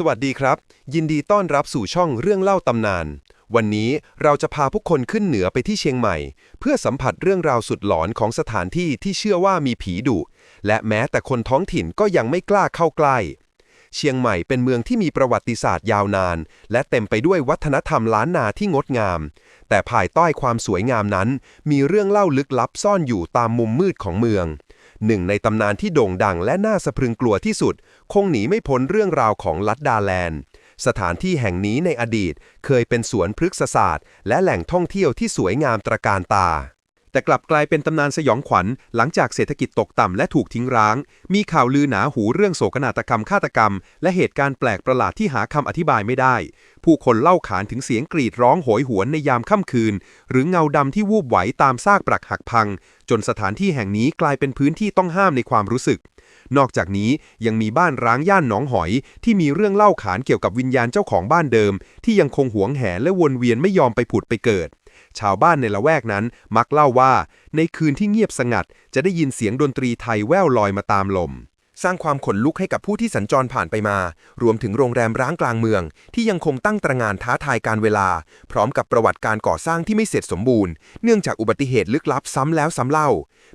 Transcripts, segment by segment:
สวัสดีครับ ยินดีต้อนรับสู่ช่องเรื่องเล่าตำนาน วันนี้เราจะพาผู้คนขึ้นเหนือไปที่เชียงใหม่ เพื่อสัมผัสเรื่องราวสุดหลอนของสถานที่ที่เชื่อว่ามีผีดุ และแม้แต่คนท้องถิ่นก็ยังไม่กล้าเข้าใกล้ เชียงใหม่เป็นเมืองที่มีประวัติศาสตร์ยาวนาน และเต็มไปด้วยวัฒนธรรมล้านนาที่งดงาม แต่ภายใต้ความสวยงามนั้น มีเรื่องเล่าลึกลับซ่อนอยู่ตามมุมมืดของเมือง หนึ่งในตำนานที่โด่งดังและน่าสะพรึงกลัวที่สุด คงหนีไม่พ้นเรื่องราวของลัดดาแลนด์ สถานที่แห่งนี้ในอดีตเคยเป็นสวนพฤกษศาสตร์ และแหล่งท่องเที่ยวที่สวยงามตระการตา แต่กลับกลายเป็นตำนานสยองขวัญ หลังจากเศรษฐกิจตกต่ำและถูกทิ้งร้าง มีข่าวลือหนาหูเรื่องโศกนาฏกรรมฆาตกรรม และเหตุการณ์แปลกประหลาดที่หาคำอธิบายไม่ได้ ผู้คนเล่าขานถึงเสียงกรีดร้องโหยหวนในยามค่ำคืน หรือเงาดำที่วูบไหวตามซากปรักหักพัง จนสถานที่แห่งนี้กลายเป็นพื้นที่ต้องห้ามในความรู้สึก นอกจากนี้ยังมีบ้านร้างย่านหนองหอย ที่มีเรื่องเล่าขานเกี่ยวกับวิญญาณเจ้าของบ้านเดิม ที่ยังคงหวงแหนและวนเวียนไม่ยอมไปผุดไปเกิด ชาวบ้านในละแวกนั้นมักเล่าว่า ในคืนที่เงียบสงัด จะได้ยินเสียงดนตรีไทยแว่วลอยมาตามลม สร้างความขนลุกให้กับผู้ที่สัญจรผ่านไปมา รวมถึงโรงแรมร้างกลางเมือง ที่ยังคงตั้งตระงานท้าทายการเวลา พร้อมกับประวัติการก่อสร้างที่ไม่เสร็จสมบูรณ์เนื่องจากอุบัติเหตุลึกลับซ้ำแล้วซ้ำเล่า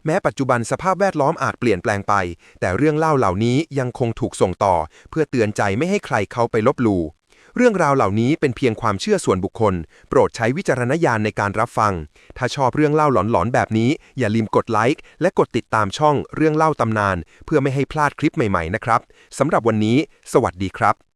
แม้ปัจจุบันสภาพแวดล้อมอาจเปลี่ยนแปลงไป แต่เรื่องเล่าเหล่านี้ยังคงถูกส่งต่อ เพื่อเตือนใจไม่ให้ใครเข้าไปลบหลู่ เรื่องราวเหล่านี้เป็นเพียงความเชื่อส่วนบุคคล โปรดใช้วิจารณญาณในการรับฟัง ถ้าชอบเรื่องเล่าหลอนๆแบบนี้ อย่าลืมกดไลค์และกดติดตามช่องเรื่องเล่าตำนาน เพื่อไม่ให้พลาดคลิปใหม่ๆนะครับสำหรับวันนี้ สวัสดีครับ